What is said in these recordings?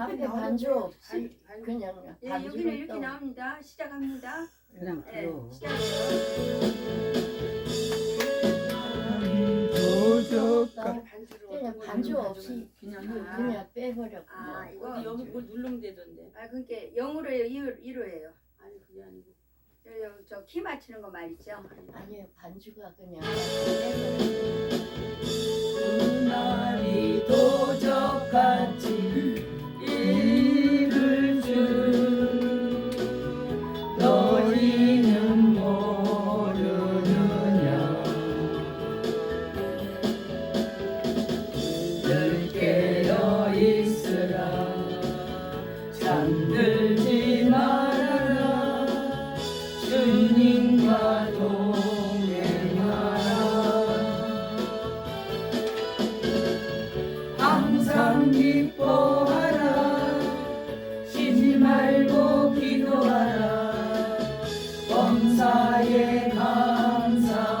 앞에 반주 없이 그냥 예, 여기는 반주를 이렇게 또 나옵니다. 시작합니다. 그냥 예, 불러. 반주로 그냥 반주 없이 그냥 아. 그냥 빼버렸고 아, 뭐. 이거 여기 뭐 누르면 되던데. 아, 그러니까 0으로요, 1호예요. 아니 그게 아니고. 저 키 맞추는 거 말이죠. 아니요 반주가 그냥 빼버렸고 항상 기뻐하라. 쉬지 말고 기도하라. 범사에 감사하라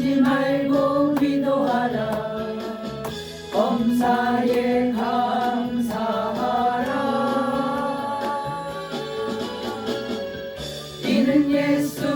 쉬지 말고 기도하라. 범사에 감사하라. 이는 예수